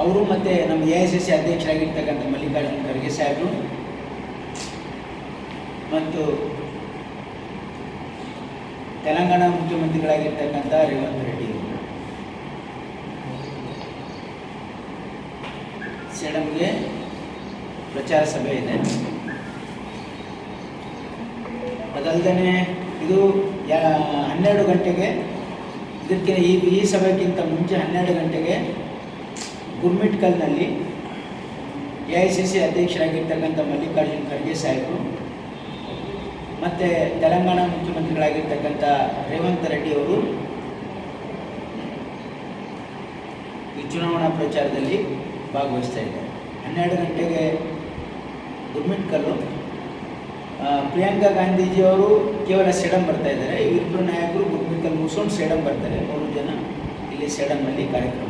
ಅವರ ಮತ್ತು ನಮ್ಮ ಎ ಐ ಸಿ ಸಿ ಅಧ್ಯಕ್ಷರಾಗಿರ್ತಕ್ಕಂಥ ಮಲ್ಲಿಕಾರ್ಜುನ ಖರ್ಗೆ ಸಾಹೇಬರು ಮತ್ತು ತೆಲಂಗಾಣ ಮುಖ್ಯಮಂತ್ರಿಗಳಾಗಿರ್ತಕ್ಕಂಥ ರೇವಂತ್ ರೆಡ್ಡಿ. ಸೇಡಮ್ಗೆ ಪ್ರಚಾರ ಸಭೆ ಇದೆ. ಅದಲ್ಲದೆ ಇದು ಹನ್ನೆರಡು ಗಂಟೆಗೆ ಇದಕ್ಕೆ ಈ ಈ ಸಭೆಗಿಂತ ಮುಂಚೆ ಹನ್ನೆರಡು ಗಂಟೆಗೆ ಗುರ್ಮಿಟ್ಕಲ್ನಲ್ಲಿ ಎ ಐ ಸಿ ಸಿ ಅಧ್ಯಕ್ಷರಾಗಿರ್ತಕ್ಕಂಥ ಮಲ್ಲಿಕಾರ್ಜುನ್ ಖರ್ಗೆ ಸಾಹೇಬರು ಮತ್ತು ತೆಲಂಗಾಣ ಮುಖ್ಯಮಂತ್ರಿಗಳಾಗಿರ್ತಕ್ಕಂಥ ರೇವಂತ್ ರೆಡ್ಡಿ ಅವರು ಈ ಚುನಾವಣಾ ಪ್ರಚಾರದಲ್ಲಿ ಭಾಗವಹಿಸ್ತಾ ಇದ್ದಾರೆ. ಹನ್ನೆರಡು ಗಂಟೆಗೆ ಗುರ್ಮಿಟ್ಕಲ್ಲು ಪ್ರಿಯಾಂಕಾ ಗಾಂಧೀಜಿಯವರು ಕೇವಲ ಸೆಡಮ್ ಬರ್ತಾ ಇದ್ದಾರೆ. ಇಬ್ಬರು ನಾಯಕರು ಗುರ್ಮಿಟ್ಕಲ್ ಮುಗಿಸ್ಕೊಂಡು ಸೆಡಮ್ ಬರ್ತಾರೆ. ಮೂರು ಜನ ಇಲ್ಲಿ ಸೆಡಮ್ನಲ್ಲಿ ಕಾರ್ಯಕ್ರಮ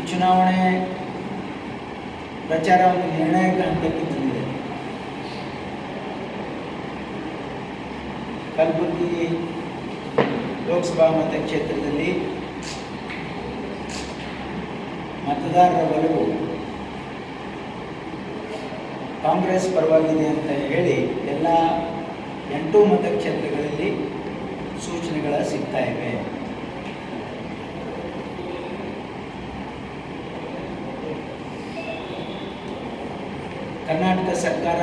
ಈ ಚುನಾವಣೆ ಪ್ರಚಾರ ಒಂದು ನಿರ್ಣಾಯಕ ಹಂತಕ್ಕೆ ಬಂದಿದೆ. ಕಲಬುರಗಿ ಲೋಕಸಭಾ ಮತಕ್ಷೇತ್ರದಲ್ಲಿ ಮತದಾರರ ಒಲವು ಕಾಂಗ್ರೆಸ್ ಪರವಾಗಿದೆ ಅಂತ ಹೇಳಿ ಎಲ್ಲ ಎಂಟು ಮತಕ್ಷೇತ್ರಗಳಲ್ಲಿ ಸೂಚನೆಗಳ ಸಿಗ್ತಾ ಇವೆ. ಕರ್ನಾಟಕ ಸರ್ಕಾರ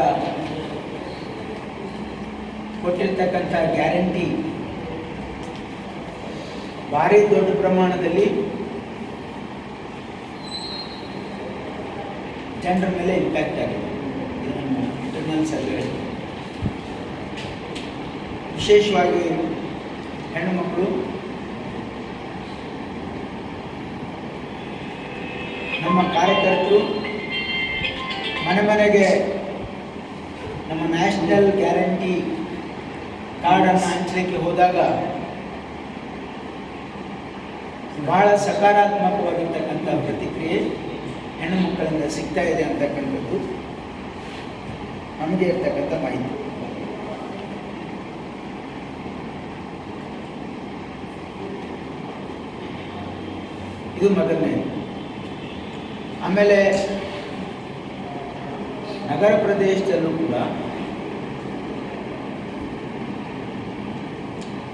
ಕೊಟ್ಟಿರ್ತಕ್ಕಂಥ ಗ್ಯಾರಂಟಿ ಭಾರಿ ದೊಡ್ಡ ಪ್ರಮಾಣದಲ್ಲಿ ಜನರ ಮೇಲೆ ಇಂಪ್ಯಾಕ್ಟ್ ಆಗಿದೆ. ಇಂಟರ್ನಲ್ ಸರ್ವೆ ವಿಶೇಷವಾಗಿ ಹೆಣ್ಣು ಮಕ್ಕಳು ನಮ್ಮ ಕಾರ್ಯಕರ್ತರು ಮನೆ ಮನೆಗೆ ನಮ್ಮ ನ್ಯಾಷನಲ್ ಗ್ಯಾರಂಟಿ ಕಾರ್ಡನ್ನು ಹಂಚಲಿಕ್ಕೆ ಹೋದಾಗ ಬಹಳ ಸಕಾರಾತ್ಮಕವಾಗಿರ್ತಕ್ಕಂಥ ಪ್ರತಿಕ್ರಿಯೆ ಹೆಣ್ಣು ಮಕ್ಕಳಿಂದ ಸಿಗ್ತಾ ಇದೆ ಅಂತಕ್ಕಂಥದ್ದು ನಮಗೆ ಇರ್ತಕ್ಕಂಥ ಮಾಹಿತಿ. ಇದು ಮೊದಲನೇ. ಆಮೇಲೆ ನಗರ ಪ್ರದೇಶದಲ್ಲೂ ಕೂಡ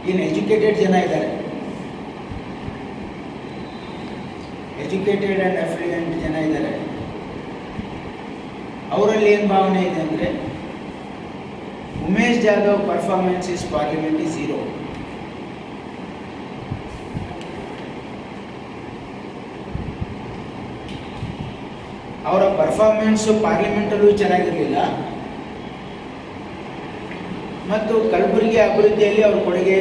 ಏನು ಎಜುಕೇಟೆಡ್ ಜನ ಇದ್ದಾರೆ ಎಜುಕೇಟೆಡ್ ಆ್ಯಂಡ್ ಅಫ್ಲುಯೆಂಟ್ ಜನ ಇದ್ದಾರೆ ಅವರಲ್ಲಿ ಏನು ಭಾವನೆ ಇದೆ ಅಂದರೆ Umesh Jadhav performance is parliament is zero ಅವರ ಪರ್ಫಾರ್ಮೆನ್ಸು ಪಾರ್ಲಿಮೆಂಟಲ್ಲೂ ಚೆನ್ನಾಗಿರಲಿಲ್ಲ. ಮತ್ತು ಕಲಬುರಗಿ ಅಭಿವೃದ್ಧಿಯಲ್ಲಿ ಅವ್ರ ಕೊಡುಗೆ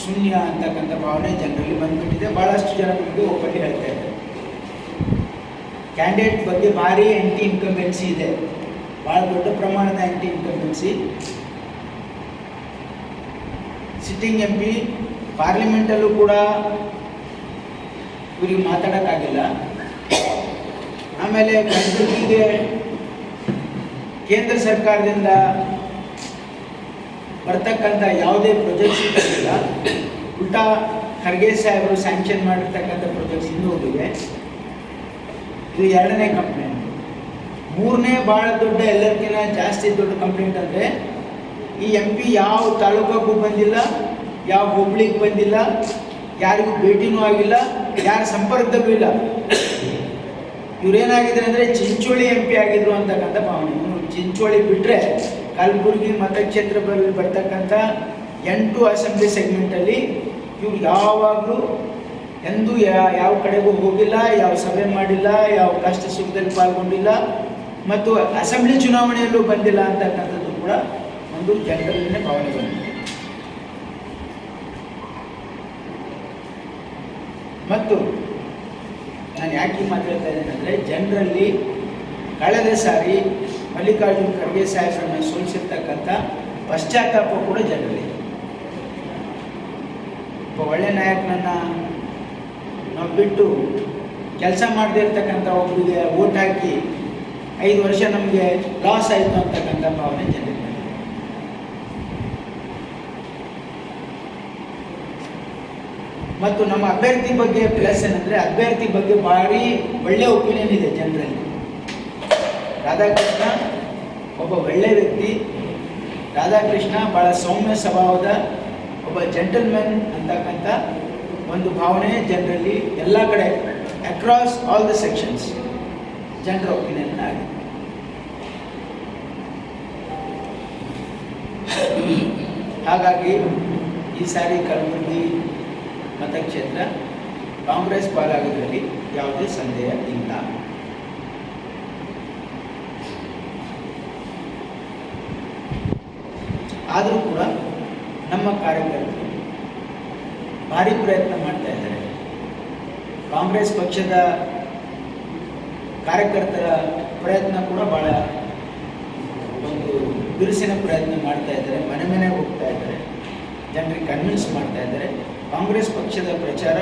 ಶೂನ್ಯ ಅಂತಕ್ಕಂಥ ಭಾವನೆ ಜನರಲ್ಲಿ ಬಂದುಬಿಟ್ಟಿದೆ. ಭಾಳಷ್ಟು ಜನ ಬಗ್ಗೆ ಓಪನ್ಲಿ ಹೇಳ್ತಾ ಇದ್ದಾರೆ. ಕ್ಯಾಂಡಿಡೇಟ್ ಬಗ್ಗೆ ಭಾರಿ ಆ್ಯಂಟಿ ಇನ್ಕಂಬೆನ್ಸಿ ಇದೆ. ಭಾಳ ದೊಡ್ಡ ಪ್ರಮಾಣದ anti incumbency sitting M P ಪಾರ್ಲಿಮೆಂಟಲ್ಲೂ ಕೂಡ ಇವರಿಗೆ ಮಾತಾಡೋಕ್ಕಾಗಿಲ್ಲ. ಆಮೇಲೆ ಕಲಬುರಗಿಗೆ ಕೇಂದ್ರ ಸರ್ಕಾರದಿಂದ ಬರ್ತಕ್ಕಂಥ ಯಾವುದೇ ಪ್ರೊಜೆಕ್ಟ್ಸ್ ಇರಲಿಲ್ಲ ಉಲ್ಟಾ ಖರ್ಗೆ ಸಾಹೇಬರು ಸ್ಯಾಂಕ್ಷನ್ ಮಾಡಿರ್ತಕ್ಕಂಥ ಪ್ರೊಜೆಕ್ಟ್ಸ್ ಇನ್ನೂ ಹೋಗಿವೆ ಇದು ಎರಡನೇ ಕಂಪ್ಲೇಂಟ್ ಮೂರನೇ ಭಾಳ ದೊಡ್ಡ ಎಲ್ಲರಿಗಿನ ಜಾಸ್ತಿ ದೊಡ್ಡ ಕಂಪ್ಲೇಂಟ್ ಅಂದರೆ ಈ ಎಂ ಪಿ ಯಾವ ತಾಲೂಕಕ್ಕೂ ಬಂದಿಲ್ಲ, ಯಾವ ಹುಬ್ಳಿಗೆ ಬಂದಿಲ್ಲ, ಯಾರಿಗೂ ಭೇಟಿನೂ ಆಗಿಲ್ಲ, ಯಾರ ಸಂಪರ್ಕದಲ್ಲೂ ಇಲ್ಲ. ಇವ್ರೇನಾಗಿದ್ದಾರೆ ಅಂದರೆ ಚಿಂಚೋಳಿ ಎಂ ಪಿ ಆಗಿದ್ರು ಅಂತಕ್ಕಂಥ ಭಾವನೆ. ಚಿಂಚೋಳಿ ಬಿಟ್ಟರೆ ಕಲಬುರಗಿ ಮತಕ್ಷೇತ್ರದಲ್ಲಿ ಬರ್ತಕ್ಕಂಥ ಎಂಟು ಅಸೆಂಬ್ಲಿ ಸೆಗ್ಮೆಂಟಲ್ಲಿ ಇವ್ರು ಯಾವಾಗಲೂ ಎಂದೂ ಯಾವ ಕಡೆಗೂ ಹೋಗಿಲ್ಲ, ಯಾವ ಸಭೆ ಮಾಡಿಲ್ಲ, ಯಾವ ಕಷ್ಟ ಸುಖದಲ್ಲಿ ಪಾಲ್ಗೊಂಡಿಲ್ಲ ಮತ್ತು ಅಸೆಂಬ್ಲಿ ಚುನಾವಣೆಯಲ್ಲೂ ಬಂದಿಲ್ಲ ಅಂತಕ್ಕಂಥದ್ದು ಕೂಡ ಒಂದು ಜನರಲ್ಲಿನ ಭಾವನೆ ಬಂದಿದೆ. ಮತ್ತು ನಾನು ಯಾಕೆ ಮಾತಾಡ್ತಾ ಇದ್ದೇನೆ ಅಂದರೆ ಜನರಲ್ಲಿ ಕಳೆದ ಸಾರಿ ಮಲ್ಲಿಕಾರ್ಜುನ ಖರ್ಗೆ ಸಾಹೇಬರನ್ನು ಸೋಲಿಸಿರ್ತಕ್ಕಂಥ ಪಶ್ಚಾತ್ತಾಪ ಕೂಡ ಜನರಲ್ಲಿ ಒಬ್ಬ ಒಳ್ಳೆ ನಾಯಕನನ್ನ ನಾವು ಬಿಟ್ಟು ಕೆಲಸ ಮಾಡದೇ ಇರ್ತಕ್ಕಂಥ ಒಬ್ಬರಿಗೆ ಓಟ್ ಹಾಕಿ ಐದು ವರ್ಷ ನಮಗೆ ಲಾಸ್ ಆಯಿತು ಅಂತಕ್ಕಂಥ ಭಾವನೆ ಜನರಿಗೆ ಮತ್ತು ನಮ್ಮ ಅಭ್ಯರ್ಥಿ ಬಗ್ಗೆ ಪ್ಲಸ್ ಏನಂದ್ರೆ ಅಭ್ಯರ್ಥಿ ಬಗ್ಗೆ ಭಾರಿ ಒಳ್ಳೆ ಒಪಿನಿಯನ್ ಇದೆ ಜನರಲ್ಲಿ. ರಾಧಾಕೃಷ್ಣ ಒಬ್ಬ ಒಳ್ಳೆ ವ್ಯಕ್ತಿ. ರಾಧಾಕೃಷ್ಣ ಬಹಳ ಸೌಮ್ಯ ಸ್ವಭಾವದ ಒಬ್ಬ ಜೆಂಟಲ್ಮೆನ್ ಅಂತಕ್ಕಂಥ ಒಂದು ಭಾವನೆ ಜನರಲ್ಲಿ ಎಲ್ಲ ಕಡೆ ಅಕ್ರಾಸ್ ಆಲ್ ದ ಸೆಕ್ಷನ್ಸ್ ಜನರ ಒಪಿನಿಯನ್ ಆಗಿದೆ ಹಾಗಾಗಿ ಈ ಸಾರಿ ಕಲಬುರಗಿ ಮತಕ್ಷೇತ್ರ ಕಾಂಗ್ರೆಸ್ ಪಾಲಾಗೋದ್ರಲ್ಲಿ ಯಾವುದೇ ಸಂದೇಹ ಇಲ್ಲ. ಆದರೂ ಕೂಡ ನಮ್ಮ ಕಾರ್ಯಕರ್ತರು ಭಾರಿ ಪ್ರಯತ್ನ ಮಾಡ್ತಾ ಇದ್ದಾರೆ. ಕಾಂಗ್ರೆಸ್ ಪಕ್ಷದ ಕಾರ್ಯಕರ್ತರ ಪ್ರಯತ್ನ ಕೂಡ ಭಾಳ ಒಂದು ಬಿರುಸಿನ ಪ್ರಯತ್ನ ಮಾಡ್ತಾ ಇದ್ದಾರೆ. ಮನೆ ಮನೆಗೆ ಹೋಗ್ತಾ ಇದ್ದಾರೆ. ಜನರಿಗೆ ಕನ್ವಿನ್ಸ್ ಮಾಡ್ತಾ ಇದ್ದಾರೆ. ಕಾಂಗ್ರೆಸ್ ಪಕ್ಷದ ಪ್ರಚಾರ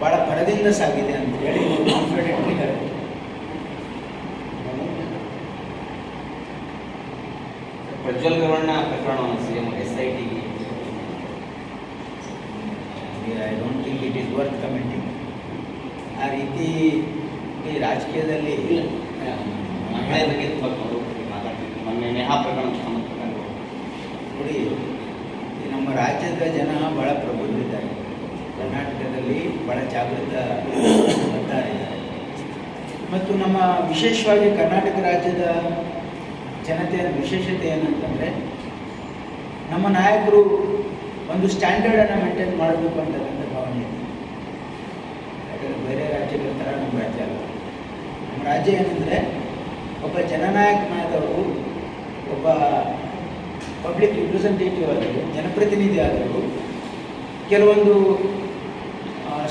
ಭಾಳ ಭರದಿಂದ ಸಾಗಿದೆ ಅಂತ ಹೇಳಿ ಕಾನ್ಫಿಡೆಂಟ್ಲಿ ಹೇಳ್ಬೋದು ಪ್ರಜ್ವಲ್ ರೇವಣ್ಣ ಪ್ರಕರಣವನ್ನು CM S I T I don't think it is worth commenting ಆ ರೀತಿ ಈ ರಾಜಕೀಯದಲ್ಲಿ ಮಹಿಳೆ ಬಗ್ಗೆ ತುಂಬ ಮಾತಾಡ್ತೀವಿ ಮೊನ್ನೆ ನೇಹಾ ಪ್ರಕರಣಕ್ಕೆ ಸಂಬಂಧಪಟ್ಟಂಗೆ ನೋಡಿ ನಮ್ಮ ರಾಜ್ಯದ ಜನ ಭಾಳ ಪ್ರಬುದ್ಧರಿದ್ದಾರೆ. ಕರ್ನಾಟಕದಲ್ಲಿ ಭಾಳ ಜಾಗೃತ ಮತದಾರರಿದ್ದಾರೆ ಮತ್ತು ನಮ್ಮ ವಿಶೇಷವಾಗಿ ಕರ್ನಾಟಕ ರಾಜ್ಯದ ಜನತೆಯ ವಿಶೇಷತೆ ಏನಂತಂದರೆ, ನಮ್ಮ ನಾಯಕರು ಒಂದು ಸ್ಟ್ಯಾಂಡರ್ಡನ್ನು ಮೇಂಟೈನ್ ಮಾಡಬೇಕು ಅಂತಕ್ಕಂಥ ಭಾವನೆ ಇದೆ. ಯಾಕಂದರೆ ಬೇರೆ ರಾಜ್ಯಗಳ ಥರ ನಮ್ಮ ರಾಜ್ಯ ಅಲ್ಲ. ನಮ್ಮ ರಾಜ್ಯ ಏನಂದರೆ, ಒಬ್ಬ ಜನನಾಯಕನಾದವರು ಒಬ್ಬ ಪಬ್ಲಿಕ್ ರಿಪ್ರೆಸೆಂಟೇಟಿವ್ ಆದರು ಜನಪ್ರತಿನಿಧಿ ಆದರು ಕೆಲವೊಂದು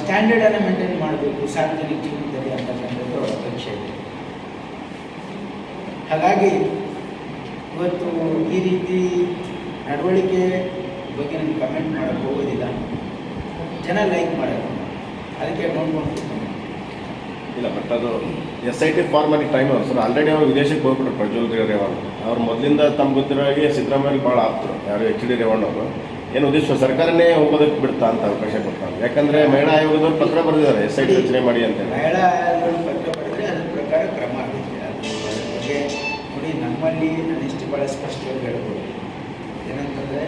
ಸ್ಟ್ಯಾಂಡರ್ಡನ್ನು ಮೇಂಟೈನ್ ಮಾಡಬೇಕು, ಸಾರ್ವಜನಿಕ ಜೀವನದಲ್ಲಿ ಅಂತಕ್ಕಂಥದ್ದು ಅಪೇಕ್ಷೆ ಇದೆ. ಹಾಗಾಗಿ ಇವತ್ತು ಈ ರೀತಿ ನಡವಳಿಕೆ ಬಗ್ಗೆ ನಾನು ಕಮೆಂಟ್ ಮಾಡೋಕೆ ಹೋಗೋದಿಲ್ಲ. ಜನ ಲೈಕ್ ಮಾಡೋದು ಅದಕ್ಕೆ ನೋಡ್ಕೊಂಡು ಇಲ್ಲ ಬಟ್ ಅದು S I T formally time sir already ಅವ್ರು ವಿದೇಶಕ್ಕೆ ಹೋಗ್ಬಿಟ್ರು ಪ್ರಜ್ವಲ್ ರೇವಣ್ಣ ಅವ್ರು ಮೊದಲಿಂದ ತಮ್ಮ ಗೊತ್ತಿರೋ ಹಾಗೆ ಸಿದ್ದರಾಮಯ್ಯ ಭಾಳ ಆಪ್ತರು. ಯಾರು ಎಚ್ ಡಿ ರೇವಣ್ಣ ಅವರು ಏನು ಉದ್ದೇಶ? ಸರ್ಕಾರನೇ ಹೋಗೋದಕ್ಕೆ ಬಿಡ್ತಾ ಅಂತ ಅವಕಾಶ ಕೊಡ್ತಾ ಯಾಕಂದ್ರೆ ಮಹಿಳಾ ಆಯೋಗದವ್ರು ಪತ್ರ ಬರೆದಿದ್ದಾರೆ, ಎಸ್ ಐ ರಚನೆ ಮಾಡಿ ಅಂತ ನೋಡಿ, ನಮ್ಮಲ್ಲಿ ನಾನು ಇಷ್ಟು ಭಾಳ ಸ್ಪಷ್ಟವಾಗಿ ಹೇಳ್ಬೋದು. ಏನಂತಂದರೆ,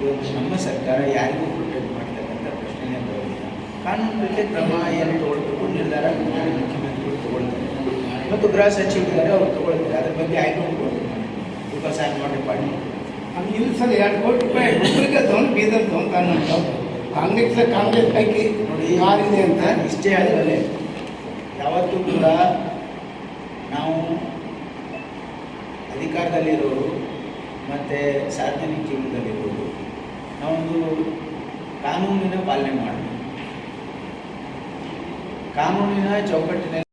ಇವತ್ತು ನಮ್ಮ ಸರ್ಕಾರ ಯಾರಿಗೂ ಪ್ರೊಟೆಕ್ಟ್ ಮಾಡ್ತಕ್ಕಂಥ ಪ್ರಶ್ನೆನೇ ಬರೋದಿಲ್ಲ ಕಾನೂನು ರೀತಿ ಕ್ರಮ ಏನು ತೊಗೊಳ್ಬೇಕು? ನಿರ್ಧಾರ ನಾನು ಮುಖ್ಯಮಂತ್ರಿಗಳು ತೊಗೊಳ್ತಾರೆ. ಮತ್ತು ಗೃಹ ಸಚಿವರಿದ್ದಾರೆ, ಅವ್ರು ತೊಗೊಳ್ತಾರೆ. ಅದ್ರ ಬಗ್ಗೆ ಆಯ್ಕೆ ಡೋಂಟ್ ಬಿಕಾಸ್ ಐ ಮಾಡಿ ನಾಟ್ ಎ ಇಲ್ಲಿ ಸಲ ಎರಡು ಕೋಟಿ ರೂಪಾಯಿ. ಒಬ್ಬರಿಗೆ ತೊಗೊಂಡು ಬೀದರ್ ತೊಗೊಂತಾನೆ ಕಾಂಗ್ರೆಸ್ ಕಾಂಗ್ರೆಸ್ ಪೈಕಿ ನೋಡಿ ಯಾರಿದೆ ಅಂತ? ಇಷ್ಟೇ ಆದರೆ ಯಾವತ್ತೂ ಕೂಡ ನಾವು ಅಧಿಕಾರದಲ್ಲಿರೋರು ಮತ್ತು ಸಾರ್ವಜನಿಕ ಜೀವನದಲ್ಲಿರೋರು ನಾವೊಂದು ಕಾನೂನಿನ ಪಾಲನೆ ಮಾಡಬೇಕು. ಕಾನೂನಿನ ಚೌಕಟ್ಟಿನಲ್ಲಿ